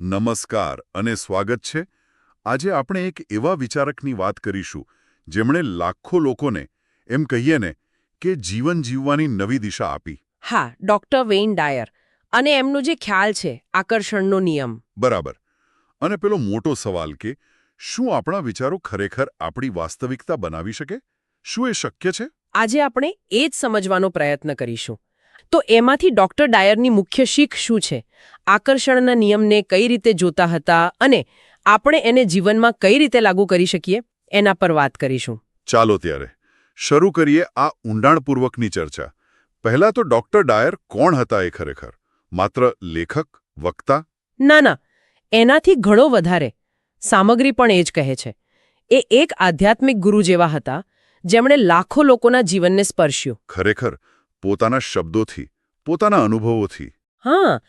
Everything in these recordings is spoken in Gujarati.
નમસ્કાર અને સ્વાગત છે. આજે આપણે એક એવા વિચારકની વાત કરીશું જેમણે લાખો લોકોને એમ કહીએ ને કે જીવન જીવવાની નવી દિશા આપી. હા ડોક્ટર વેઇન ડાયર. અને એમનો જે ખ્યાલ છે આકર્ષણનો નિયમ. બરાબર. અને પેલો મોટો સવાલ કે શું આપણા વિચારો ખરેખર આપણી વાસ્તવિકતા બનાવી શકે? શું એ શક્ય છે? આજે આપણે એ જ સમજવાનો પ્રયત્ન કરીશું. તો એમાંથી ડોક્ટર ડાયરની મુખ્ય શીખ શું છે? આકર્ષણના નિયમને કઈ રીતે જોતા હતા અને આપણે એને જીવનમાં કઈ રીતે લાગુ કરી શકીએ? એના પર વાત કરીશું. ચાલો ત્યારે શરૂ કરીએ આ ઊંડાણપૂર્વકની ચર્ચા. પહેલા તો ડોક્ટર ડાયર કોણ હતા એ ખરેખર? માત્ર લેખક વક્તા? ના ના એનાથી ઘણો વધારે. સામગ્રી પણ એ જ કહે છે. એ એક આધ્યાત્મિક ગુરુ જેવા હતા જેમણે લાખો લોકોના જીવનને સ્પર્શ્યું. ખરેખર પોતાના શબ્દોથી પોતાના અનુભવોથી. હા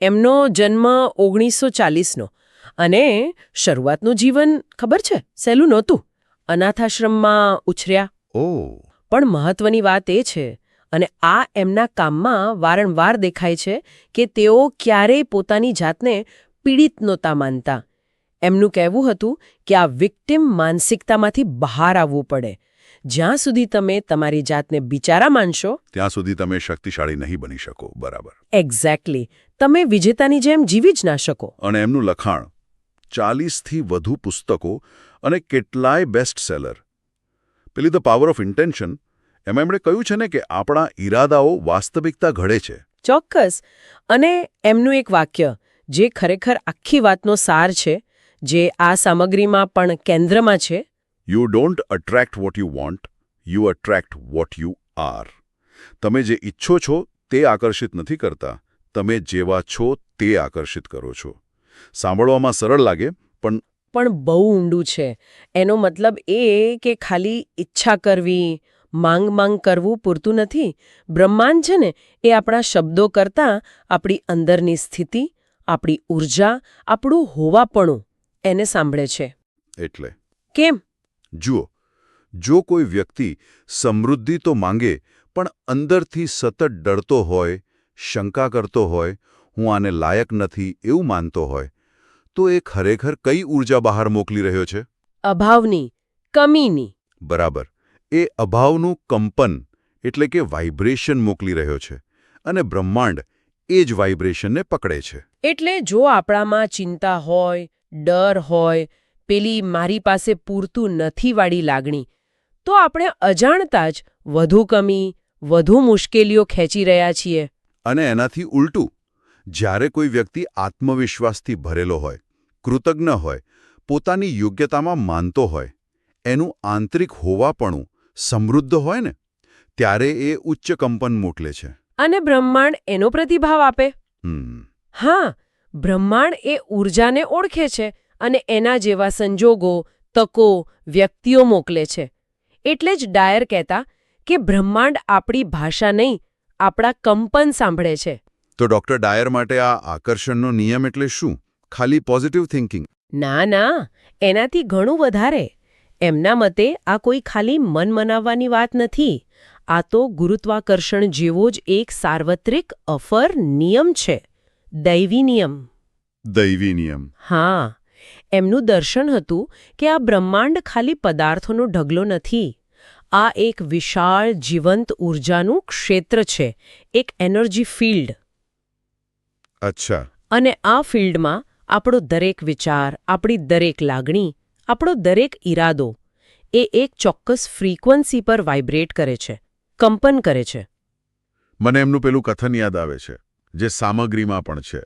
એમનો જન્મ ઓગણીસો ચાલીસનો અને શરૂઆતનું જીવન ખબર છે? સહેલું નહોતું. અનાથાશ્રમમાં ઉછર્યા. ઓ. પણ મહત્વની વાત એ છે અને આ એમના કામમાં વારંવાર દેખાય છે કે તેઓ ક્યારેય પોતાની જાતને પીડિત નહોતા માનતા. એમનું કહેવું હતું કે આ વિક્ટિમ માનસિકતામાંથી બહાર આવવું પડે. જ્યાં સુધી તમે તમારી જાતને બિચારા માનશો ત્યાં સુધી તમે શક્તિશાળી નહીં બની શકો બરાબર. એક્ઝેક્ટલી તમે વિજેતાની જેમ જીવી જ ના શકો. અને એમનું લખાણ ચાલીસથી વધુ પુસ્તકો અને કેટલાય બેસ્ટ સેલર પેલી ધ પાવર ઓફ ઇન્ટેન્શન એમાં એમણે કહ્યું છે ને કે આપણા ઈરાદાઓ વાસ્તવિકતા ઘડે છે. ચોક્કસ. અને એમનું એક વાક્ય જે ખરેખર આખી વાતનો સાર છે જે આ સામગ્રીમાં પણ કેન્દ્રમાં છે you don't attract what you want you attract what you are તમે જે ઈચ્છો છો તે આકર્ષિત નથી કરતા તમે જેવા છો તે આકર્ષિત કરો છો. સાંભળવામાં સરળ લાગે પણ પણ બહુ ઊંડું છે. એનો મતલબ એ કે ખાલી ઈચ્છા કરવી માંગ માંગ કરવું પૂરતું નથી. બ્રહ્માંડ છે ને એ આપણા શબ્દો કરતાં આપણી અંદરની સ્થિતિ આપણી ઊર્જા આપણું હોવાપણું એને સાંભળે છે. એટલે. કેમ? જુઓ જો કોઈ વ્યક્તિ સમૃદ્ધિ તો માંગે પણ અંદરથી સતત ડરતો હોય શંકા કરતો હોય હું આને લાયક નથી એવું માનતો હોય તો એ ખરેખર કઈ ઊર્જા બહાર મોકલી રહ્યો છે? અભાવની કમીની. બરાબર. એ અભાવનું કંપન એટલે કે વાઇબ્રેશન મોકલી રહ્યો છે અને બ્રહ્માંડ એ જ વાઇબ્રેશનને પકડે છે. એટલે જો આપણામાં ચિંતા હોય ડર હોય પેલી મારી પાસે પૂરતું નથી વાળી લાગણી તો આપણે અજાણતા જ વધુ કમી વધુ મુશ્કેલીઓ ખેંચી રહ્યા છીએ. અને એનાથી ઉલટું જ્યારે કોઈ વ્યક્તિ આત્મવિશ્વાસથી ભરેલો હોય કૃતજ્ઞ હોય પોતાની યોગ્યતામાં માનતો હોય એનું આંતરિક હોવાપણું સમૃદ્ધ હોય ને ત્યારે એ ઉચ્ચ કંપન મોકલે છે. અને બ્રહ્માંડ એનો પ્રતિભાવ આપે. હા બ્રહ્માંડ એ ઊર્જાને ઓળખે છે અને એના જેવા સંજોગો તકો વ્યક્તિઓ મોકલે છે. એટલે જ ડાયર કહેતા કે બ્રહ્માંડ આપણી ભાષા નહીં આપણા કંપન સાંભળે છે. તો ડોક્ટર ડાયર માટે આ આકર્ષણનો નિયમ એટલે શું? ખાલી પોઝિટિવ થિંકિંગ ના ના એનાથી ઘણું વધારે. એમના મતે આ કોઈ ખાલી મન મનાવવાની વાત નથી. આ તો ગુરુત્વાકર્ષણ જેવો જ એક સાર્વત્રિક અફર નિયમ છે. દૈવી નિયમ. દૈવી નિયમ. હા. એમનું દર્શન હતું કે આ બ્રહ્માંડ ખાલી પદાર્થોનો ઢગલો નથી. આ એક વિશાળ જીવંત ઊર્જાનું ક્ષેત્ર છે એક એનર્જી ફિલ્ડ. અચ્છા. અને આ ફિલ્ડમાં આપણો દરેક વિચાર આપણી દરેક લાગણી આપણો દરેક ઈરાદો એ એક ચોક્કસ ફ્રીક્વન્સી પર વાઇબ્રેટ કરે છે કંપન કરે છે. મને એમનું પેલું કથન યાદ આવે છે જે સામગ્રીમાં પણ છે.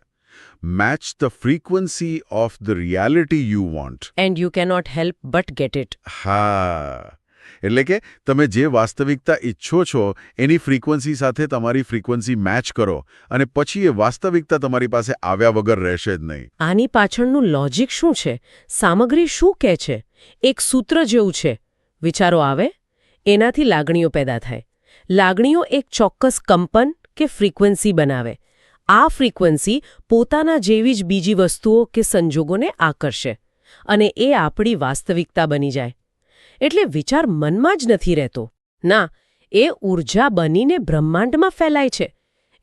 Match the frequency of the reality you want and you cannot help but get it હા. એટલે કે તમે જે વાસ્તવિકતા ઈચ્છો છો એની ફ્રીક્વન્સી સાથે તમારી ફ્રીક્વન્સી મેચ કરો અને પછી એ વાસ્તવિકતા તમારી પાસે આવ્યા વગર રહેશે જ નહીં. આની પાછળનું લોજિક શું છે? સામગ્રી શું કહે છે? એક સૂત્ર જેવું છે. વિચારો આવે એનાથી લાગણીઓ પેદા થાય. લાગણીઓ એક ચોક્કસ કંપન કે ફ્રીક્વન્સી બનાવે. આ ફ્રીક્વન્સી પોતાના જેવી જ બીજી વસ્તુઓ કે સંજોગોને આકર્ષે અને એ આપણી વાસ્તવિકતા બની જાય. એટલે વિચાર મનમાં જ નથી રહેતો. ના, એ ઊર્જા બનીને બ્રહ્માંડમાં ફેલાય છે.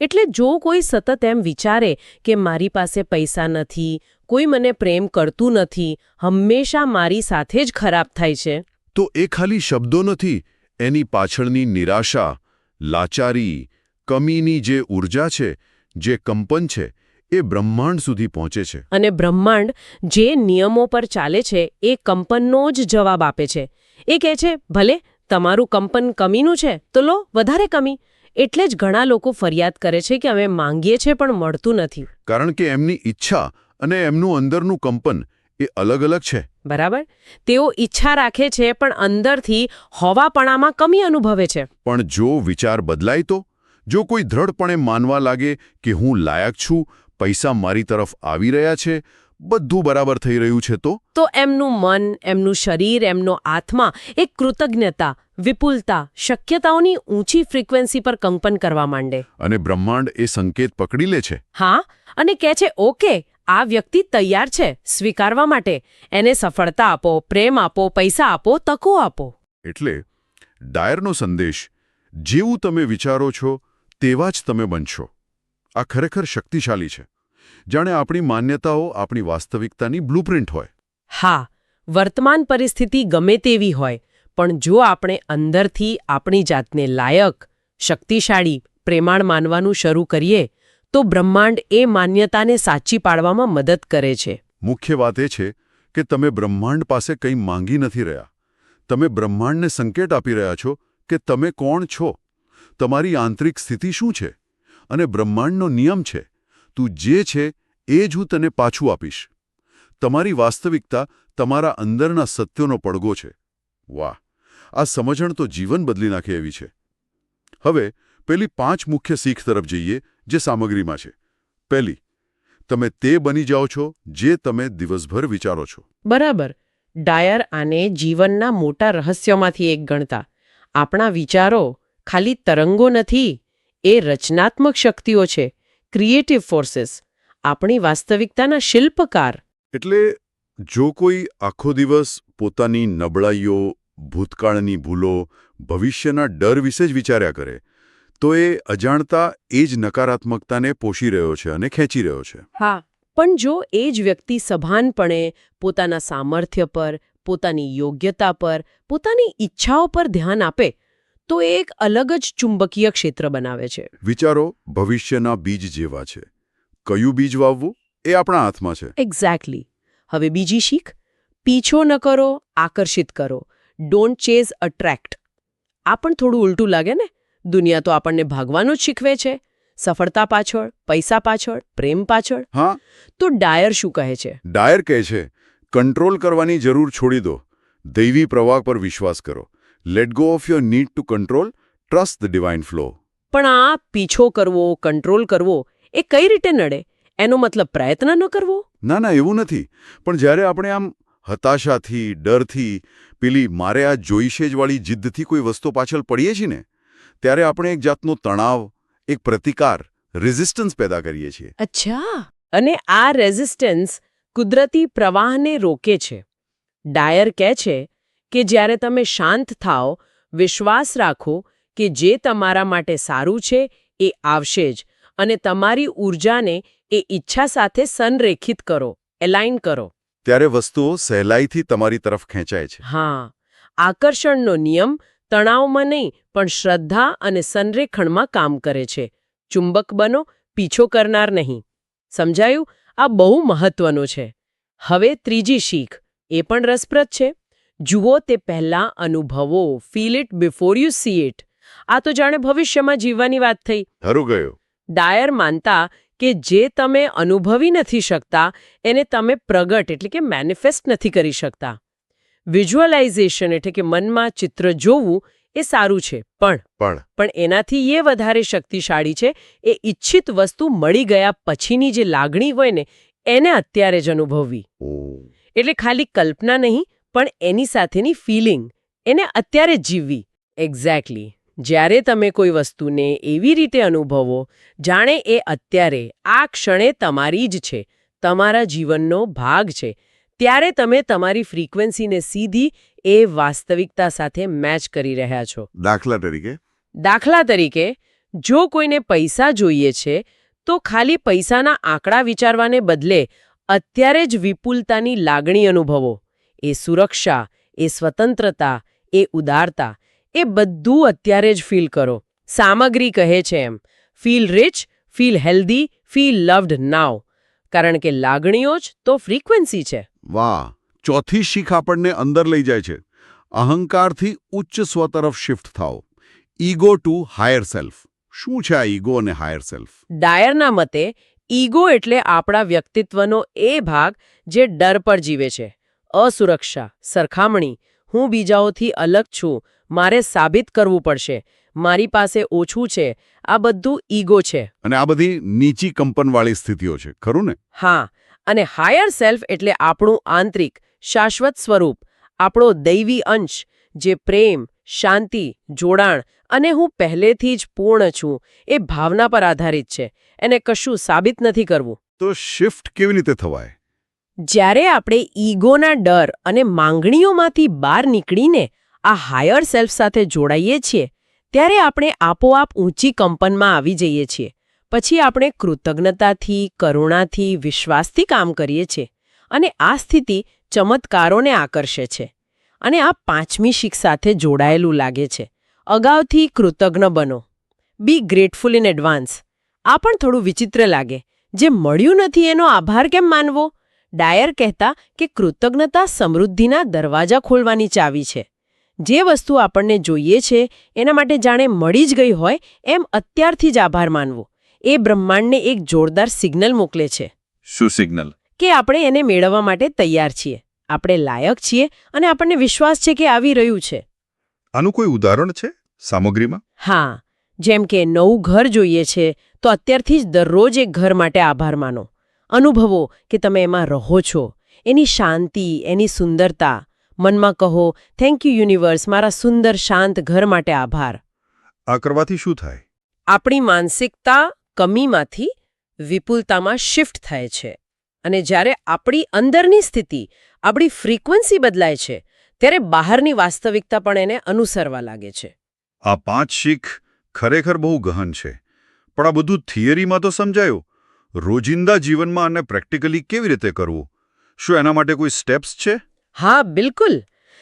એટલે જો કોઈ સતત એમ વિચારે કે મારી પાસે પૈસા નથી, કોઈ મને પ્રેમ કરતું નથી, હંમેશા મારી સાથે જ ખરાબ થાય છે. તો એ ખાલી શબ્દો નથી, એની પાછળની નિરાશા, લાચારી, કમીની જે ઊર્જા છે જે કંપન છે એ બ્રહ્માંડ સુધી પહોંચે છે. અને બ્રહ્માંડ જે નિયમો પર ચાલે છે એ કંપનનો જ જવાબ આપે છે. એ કહે છે ભલે તમારું કંપન કમીનું છે તો લો વધારે કમી. એટલે જ ઘણા લોકો ફરિયાદ કરે છે કે અમે માંગીએ છીએ પણ મળતું નથી. કારણ કે એમની ઈચ્છા અને એમનું અંદરનું કંપન એ અલગ અલગ છે. બરાબર? તેઓ ઈચ્છા રાખે છે પણ અંદરથી હોવાપણામાં કમી અનુભવે છે. પણ જો વિચાર બદલાય તો? જો કોઈ દ્રઢપણે માનવા લાગે કે હું લાયક છું પૈસા મારી તરફ આવી રહ્યા છે બધું બરાબર થઈ રહ્યું છે તો? તો એમનું મન એમનું શરીર એમનો આત્મા એક કૃતજ્ઞતા વિપુલતા શક્યતાઓની ઊંચી ફ્રીક્વન્સી પર કંપન કરવા માંડે. અને બ્રહ્માંડ એ સંકેત પકડી લે છે? હા અને કહે છે ઓકે આ વ્યક્તિ તૈયાર છે સ્વીકારવા માટે. એને સફળતા આપો પ્રેમ આપો પૈસા આપો તકો આપો. એટલે ડાયરનો સંદેશ જેવું તમે વિચારો છો તેવા જ તમે બનશો. આ ખરેખર શક્તિશાળી છે. જાણે આપણી માન્યતાઓ આપણી વાસ્તવિકતાની બ્લુપ્રિન્ટ હોય. હા વર્તમાન પરિસ્થિતિ ગમે તેવી હોય પણ જો આપણે અંદરથી આપણી જાતને લાયક શક્તિશાળી પ્રેમાળ માનવાનું શરૂ કરીએ તો બ્રહ્માંડ એ માન્યતાને સાચી પાડવામાં મદદ કરે છે. મુખ્ય વાત એ છે કે તમે બ્રહ્માંડ પાસે કંઈ માંગી નથી રહ્યા. તમે બ્રહ્માંડને સંકેત આપી રહ્યા છો કે તમે કોણ છો. તમારી આંતરિક સ્થિતિ શું છે? અને બ્રહ્માંડનો નિયમ છે, તું જે છે એ જ હું તને પાછું આપીશ. તમારી વાસ્તવિકતા તમારા અંદરના સત્યોનો પડઘો છે. વાહ, આ સમજણ તો જીવન બદલી નાખે એવી છે. હવે, પેલી પાંચ મુખ્ય શીખ તરફ જઈએ, જે સામગ્રીમાં છે. પહેલી તમે તે બની જાઓ છો, જે તમે દિવસભર વિચારો છો. બરાબર. ડાયર આને જીવનના મોટા રહસ્યોમાંથી એક ગણતા. આપણા વિચારો ખાલી તરંગો નથી એ રચનાત્મક શક્તિઓ છે ક્રિએટિવ ફોર્સિસ આપણી વાસ્તવિકતાના શિલ્પકાર. એટલે જો કોઈ આખો દિવસ પોતાની નબળાઈઓ ભૂતકાળની ભૂલો ભવિષ્યના ડર વિશે જ વિચાર્યા કરે તો એ અજાણતા એ જ નકારાત્મકતાને પોષી રહ્યો છે અને ખેંચી રહ્યો છે. હા પણ જો એ જ વ્યક્તિ સભાનપણે પોતાના સામર્થ્ય પર પોતાની યોગ્યતા પર પોતાની ઈચ્છાઓ પર ધ્યાન આપે તો એ એક અલગ જ ચુંબકીય ક્ષેત્ર બનાવે છે. વિચારો ભવિષ્યના બીજ જેવા છે. કયું બીજ વાવવું? એ આપણા હાથમાં છે. એક્ઝેક્ટલી હવે બીજી શીખ. પીછો ન કરો આકર્ષિત કરો. ડોન્ટ ચેઝ અટ્રેક્ટ આ પણ થોડું ઉલટું લાગે ને? દુનિયા તો આપણને ભાગવાનું જ શીખવે છે. સફળતા પાછળ પૈસા પાછળ પ્રેમ પાછળ. હા. તો ડાયર શું કહે છે? ડાયર કહે છે કંટ્રોલ કરવાની જરૂર છોડી દો. દૈવી પ્રવાહ પર વિશ્વાસ કરો. Let go of your need to control trust the divine flow પણ આ પીછો કરવો કંટ્રોલ કરવો એ કઈ રીતે નડે? એનો મતલબ પ્રયત્ન ન કરવો? ના ના એવું નથી. પણ જ્યારે આપણે આમ હતાશાથી ડરથી પેલી મારે આ જોઈશે જ વાળી જીદ્દથી કોઈ વસ્તુ પાછળ પડીએ છીએ ને ત્યારે આપણે એક જાતનો તણાવ એક પ્રતિકાર રેઝિસ્ટન્સ પેદા કરીએ છીએ. અચ્છા. અને આ રેઝિસ્ટન્સ કુદરતી પ્રવાહને રોકે છે. ડાયર કહે છે કે જ્યારે તમે શાંત થાઓ વિશ્વાસ રાખો કે જે તમારા માટે સારું છે એ આવશે જ અને તમારી ઊર્જાને એ ઈચ્છા સાથે સંરેખિત કરો એલાઇન કરો. ત્યારે વસ્તુઓ સહેલાઈથી તમારી તરફ ખેંચાય છે. હા આકર્ષણનો નિયમ તણાવમાં નહીં પણ શ્રદ્ધા અને સંરેખણમાં કામ કરે છે. ચુંબક બનો પીછો કરનાર નહીં. સમજાયું? આ બહુ મહત્વનું છે. હવે ત્રીજી શીખ એ પણ રસપ્રદ છે. જુઓ તે પહેલાં અનુભવો. Feel it before you see it આ તો જાણે ભવિષ્યમાં જીવવાની વાત થઈ. ખરું ગયું. ડાયર માનતા કે જે તમે અનુભવી નથી શકતા એને તમે પ્રગટ એટલે કે મેનિફેસ્ટ નથી કરી શકતા. વિઝ્યુઅલાઇઝેશન એટલે કે મનમાં ચિત્ર જોવું એ સારું છે પણ પણ પણ એનાથી એ વધારે શક્તિશાળી છે એ ઈચ્છિત વસ્તુ મળી ગયા પછીની જે લાગણી હોય ને એને અત્યારે જ અનુભવવી. એટલે ખાલી કલ્પના નહીં પણ એની સાથેની ફિલિંગ એને અત્યારે જીવવી. એક્ઝેક્ટલી જ્યારે તમે કોઈ વસ્તુને એવી રીતે અનુભવો જાણે એ અત્યારે આ ક્ષણે તમારી જ છે તમારા જીવનનો ભાગ છે ત્યારે તમે તમારી ફ્રીક્વન્સીને સીધી એ વાસ્તવિકતા સાથે મેચ કરી રહ્યા છો. દાખલા તરીકે? દાખલા તરીકે જો કોઈને પૈસા જોઈએ છે તો ખાલી પૈસાના આંકડા વિચારવાને બદલે અત્યારે જ વિપુલતાની લાગણી અનુભવો. એ સુરક્ષા એ સ્વતંત્રતા એ ઉદારતા એ બધું અત્યારે જ ફીલ કરો. સામગ્રી કહે છે એમ feel rich feel healthy feel loved now કારણ કે લાગણીઓ જ તો ફ્રીક્વન્સી છે. વાહ ચોથી શીખ આપણને અંદર લઈ જાય છે. અહંકારથી ઉચ્ચ સ્વ તરફ શિફ્ટ થાઓ. ઈગો ટુ હાયર સેલ્ફ શું છે આ ઈગો અને હાયર સેલ્ફ ડાયરના મતે ઈગો એટલે આપણા વ્યક્તિત્વનો એ ભાગ જે ડર પર જીવે છે. અસુરક્ષા સરખામણી. હું બીજાઓથી અલગ છું. મારે સાબિત કરવું પડશે. મારી પાસે ઓછું છે. આ બધું ઈગો છે. અને આ બધી નીચી કંપનવાળી સ્થિતિઓ છે. ખરું ને? હા. અને હાયર સેલ્ફ એટલે આપણું આંતરિક શાશ્વત સ્વરૂપ. આપણો દૈવી અંશ જે પ્રેમ શાંતિ જોડાણ અને હું પહેલેથી જ પૂર્ણ છું એ ભાવના પર આધારિત છે. એને કશું સાબિત નથી કરવું. તો શિફ્ટ કેવી રીતે થવાય? જ્યારે આપણે ઈગોના ડર અને માંગણીઓમાંથી બહાર નીકળીને આ હાયર સેલ્ફ સાથે જોડાઈએ છીએ, ત્યારે આપણે આપોઆપ ઊંચી કંપનમાં આવી જઈએ છીએ. પછી આપણે કૃતજ્ઞતાથી, કરુણાથી, વિશ્વાસથી કામ કરીએ છીએ અને આ સ્થિતિ ચમત્કારોને આકર્ષે છે અને આ પાંચમી શીખ સાથે જોડાયેલું લાગે છે. અગાઉથી કૃતજ્ઞ બનો. Be grateful in advance. આ પણ થોડું વિચિત્ર લાગે. જે મળ્યું નથી એનો આભાર કેમ માનવો? ડાયર કહેતા કે કૃતજ્ઞતા સમૃદ્ધિના દરવાજા ખોલવાની ચાવી છે. જે વસ્તુ આપણને જોઈએ છે એના માટે જાણે મળી જ ગઈ હોય એમ અત્યારથી જ આભાર માનવો. એ બ્રહ્માંડને એક જોરદાર સિગ્નલ મોકલે છે. શું સિગ્નલ? કે આપણે એને મેળવવા માટે તૈયાર છીએ. આપણે લાયક છીએ અને આપણને વિશ્વાસ છે કે આવી રહ્યું છે. આનું કોઈ ઉદાહરણ છે સામગ્રીમાં? હા. જેમ કે નવું ઘર જોઈએ છે તો અત્યારથી જ દરરોજ એક ઘર માટે આભાર માનો. અનુભવો કે તમે એમાં રહો છો. એની શાંતિ એની સુંદરતા. મનમાં કહો થેન્ક યુ યુનિવર્સ મારા સુંદર શાંત ઘર માટે આભાર. આ કરવાથી શું થાય? આપણી માનસિકતા કમીમાંથી વિપુલતામાં શિફ્ટ થાય છે. અને જ્યારે આપણી અંદરની સ્થિતિ આપણી ફ્રીક્વન્સી બદલાય છે ત્યારે બહારની વાસ્તવિકતા પણ એને અનુસરવા લાગે છે. આ પાંચ શીખ ખરેખર બહુ ગહન છે. પણ આ બધું થિયરીમાં તો સમજાયું. રોજિંદા જીવનમાં અને પ્રેક્ટિકલી કેવી રીતે કરવું? શું એના માટે કોઈ સ્ટેપ્સ છે? હા બિલકુલ.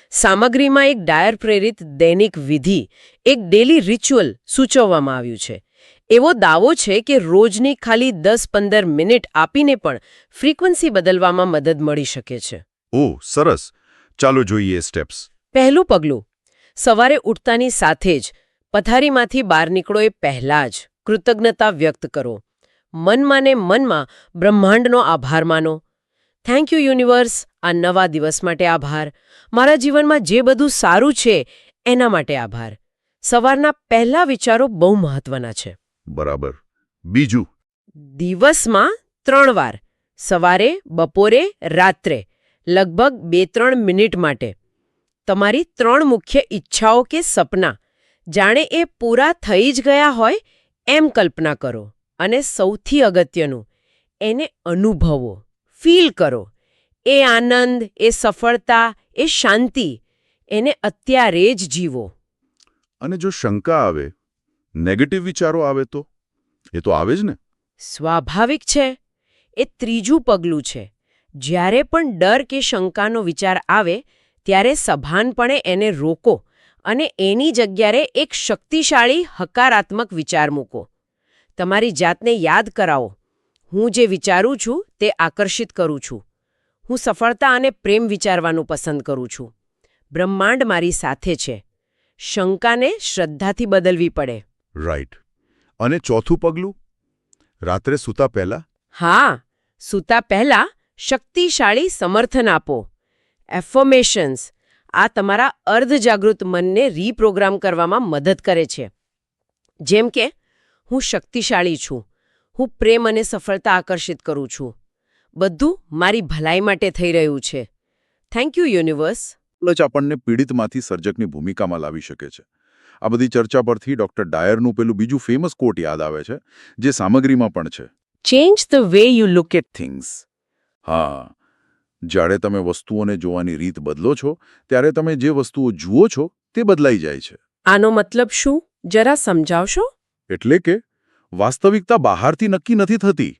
સામગ્રીમાં એક ડાયર પ્રેરિત દૈનિક વિધિ એક ડેલી રિચ્યુઅલ સૂચવવામાં આવ્યું છે. એવો દાવો છે કે રોજની ખાલી દસ પંદર મિનિટ આપીને પણ ફ્રીક્વન્સી બદલવામાં મદદ મળી શકે છે. ઓહ સરસ. ચાલો જોઈએ સ્ટેપ્સ. પહેલું પગલું સવારે ઉઠતાની સાથે જ પથારીમાંથી બહાર નીકળો એ પહેલાં જ. કૃતજ્ઞતા વ્યક્ત કરો. મનમાં ને મનમાં બ્રહ્માંડનો આભાર માનો. થેન્ક યુ યુનિવર્સ આ નવા દિવસ માટે આભાર. મારા જીવનમાં જે બધું સારું છે એના માટે આભાર. સવારના પહેલા વિચારો બહુ મહત્વના છે. બરાબર. બીજું? દિવસમાં ત્રણ વાર. સવારે બપોરે રાત્રે. લગભગ બે ત્રણ મિનિટ માટે. તમારી ત્રણ મુખ્ય ઈચ્છાઓ કે સપના. જાણે એ પૂરા થઈ જ ગયા હોય એમ કલ્પના કરો. અને સૌથી અગત્યનું એને અનુભવો ફીલ કરો. એ આનંદ એ સફળતા એ શાંતિ એને અત્યારે જ જીવો. અને જો શંકા આવે નેગેટિવ વિચારો આવે તો? એ તો આવે જ ને. સ્વાભાવિક છે. એ ત્રીજું પગલું છે. જ્યારે પણ ડર કે શંકાનો વિચાર આવે ત્યારે સભાનપણે એને રોકો અને એની જગ્યાએ એક શક્તિશાળી હકારાત્મક વિચાર મૂકો. તમારી જાતને યાદ કરાવો. હું જે વિચારું છું તે આકર્ષિત કરું છું. હું સફળતા અને પ્રેમ વિચારવાનું પસંદ કરું છું. બ્રહ્માંડ મારી સાથે છે. શંકાને શ્રદ્ધાથી બદલવી પડે. રાઈટ અને ચોથું પગલું? રાત્રે સૂતા પહેલા? હા સૂતા પહેલા શક્તિશાળી સમર્થન આપો. એફોર્મેશન્સ આ તમારા અર્ધજાગૃત મનને રીપ્રોગ્રામ કરવામાં મદદ કરે છે. જેમ કે હું શક્તિશાળી છું. હું પ્રેમ અને સફળતા આકર્ષિત કરું છું. બધું મારી ભલાઈ માટે થઈ રહ્યું છે. થેન્ક યુ યુનિવર્સ જ આપણને પીડિતમાંથી સર્જકની ભૂમિકામાં લાવી શકે છે. આ બધી ચર્ચા પરથી ડોક્ટર ડાયરનું પેલું બીજું ફેમસ કોટ યાદ આવે છે જે સામગ્રીમાં પણ છે. Change the way you look at things હા. જ્યારે તમે વસ્તુઓને જોવાની રીત બદલો છો ત્યારે તમે જે વસ્તુઓ જુઓ છો તે બદલાઈ જાય છે. આનો મતલબ શું? જરા સમજાવશો? એટલે કે વાસ્તવિકતા બહારથી નક્કી નથી થતી.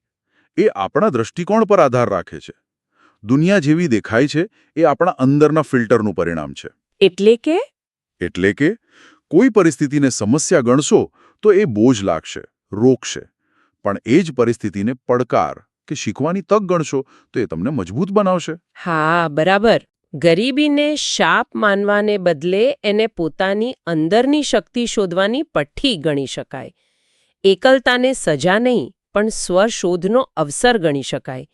એ આપણા દૃષ્ટિકોણ પર આધાર રાખે છે. દુનિયા જેવી દેખાય છે એ આપણા અંદરના ફિલ્ટરનું પરિણામ છે. એટલે કે? એટલે કે કોઈ પરિસ્થિતિને સમસ્યા ગણશો તો એ બોજ લાગશે રોકશે. પણ એ જ પરિસ્થિતિને પડકાર કે શીખવાની તક ગણશો તો એ તમને મજબૂત બનાવશે. હા બરાબર. ગરીબીને શાપ માનવાને બદલે એને પોતાની અંદરની શક્તિ શોધવાની પઠ્ઠી ગણી શકાય. એકલતાને સજા નહીં પણ સ્વશોધનો અવસર ગણી શકાય.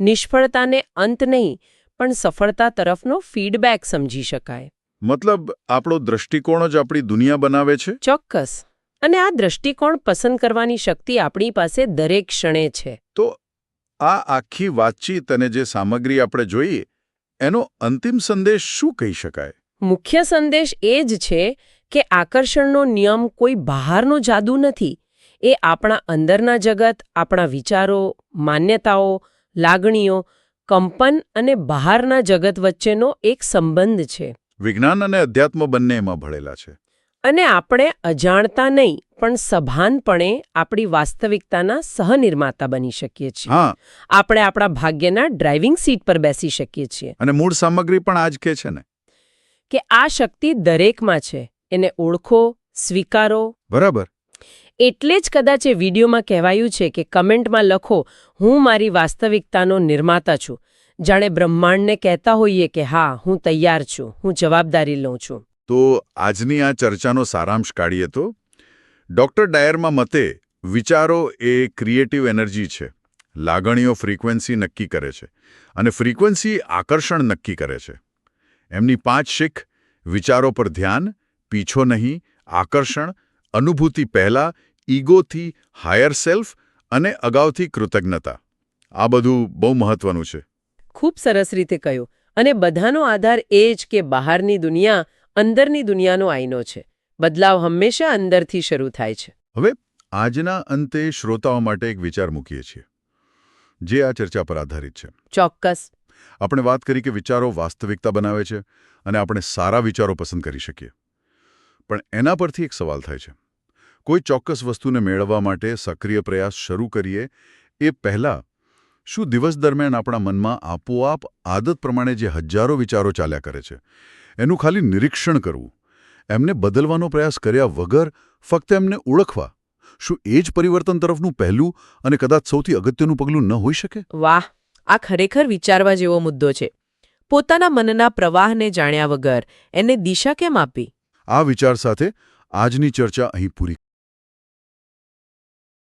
નિષ્ફળતાને અંત નહીં પણ સફળતા તરફનો ફીડબેક સમજી શકાય. મતલબ આપણો દૃષ્ટિકોણ જ આપણી દુનિયા બનાવે છે? ચોક્કસ. અને આ દ્રષ્ટિકોણ પસંદ કરવાની શક્તિ આપણી પાસે દરેક ક્ષણે છે. તો આ આખી વાતચીત અને જે સામગ્રી આપણે જોઈએ એનો અંતિમ સંદેશ શું કહી શકાય? મુખ્ય સંદેશ એ જ છે કે આકર્ષણનો નિયમ કોઈ બહારનો જાદુ નથી એ આપણા અંદરના જગત આપણા વિચારો માન્યતાઓ લાગણીઓ કંપન અને બહારના જગત વચ્ચેનો એક સંબંધ છે. વિજ્ઞાન અને અધ્યાત્મ બંને એમાં ભળેલા છે. અને આપણે અજાણતા નહીં પણ સભાનપણે આપણી વાસ્તવિકતાના સહનિર્માતા બની શકીએ છીએ. આપણે આપણા ભાગ્યના ડ્રાઇવિંગ સીટ પર બેસી શકીએ છીએ. અને મૂળ સામગ્રી પણ આ જ કે છે ને. કે આ શક્તિ દરેકમાં છે. એને ઓળખો સ્વીકારો. બરાબર. એટલે જ કદાચ એ વિડીયોમાં કહેવાયું છે કે કમેન્ટમાં લખો, હું મારી વાસ્તવિકતાનો નિર્માતા છું. જાણે બ્રહ્માંડને કહેતા હોઈએ કે, હા, હું તૈયાર છું, હું જવાબદારી લઉં છું. તો આજની આ ચર્ચાનો સારાંશ કાઢીએ તો? ડોક્ટર ડાયરમાં મતે, વિચારો એ ક્રિએટિવ એનર્જી છે. લાગણીઓ ફ્રીક્વન્સી નક્કી કરે છે. અને ફ્રીક્વન્સી આકર્ષણ નક્કી કરે છે. એમની પાંચ શીખ, વિચારો પર ધ્યાન, પીછો નહીં, આકર્ષણ, અનુભૂતિ પહેલા ઈગોથી હાયર સેલ્ફ અને અગાઉથી કૃતજ્ઞતા. આ બધું બહુ મહત્વનું છે. ખૂબ સરસ રીતે કહ્યું. અને બધાનો આધાર એ જ કે બહારની દુનિયા અંદરની દુનિયાનો આઈનો છે. બદલાવ હંમેશા અંદરથી શરૂ થાય છે. હવે આજના અંતે શ્રોતાઓ માટે એક વિચાર મૂકીએ છીએ. જે આ ચર્ચા પર આધારિત છે. ચોક્કસ. આપણે વાત કરી કે વિચારો વાસ્તવિકતા બનાવે છે અને આપણે સારા વિચારો પસંદ કરી શકીએ. પણ એના પરથી એક સવાલ થાય છે. કોઈ ચોક્કસ વસ્તુને મેળવવા માટે સક્રિય પ્રયાસ શરૂ કરીએ એ પહેલાં શું દિવસ દરમિયાન આપણા મનમાં આપોઆપ આદત પ્રમાણે જે હજારો વિચારો ચાલ્યા કરે છે એનું ખાલી નિરીક્ષણ કરવું એમને બદલવાનો પ્રયાસ કર્યા વગર ફક્ત એમને ઓળખવા શું એ જ પરિવર્તન તરફનું પહેલું અને કદાચ સૌથી અગત્યનું પગલું ન હોઈ શકે? વાહ! આ ખરેખર વિચારવા જેવો મુદ્દો છે. પોતાના મનના પ્રવાહને જાણ્યા વગર એને દિશા કેમ આપી? આ વિચાર સાથે આજની ચર્ચા અહીં પૂરી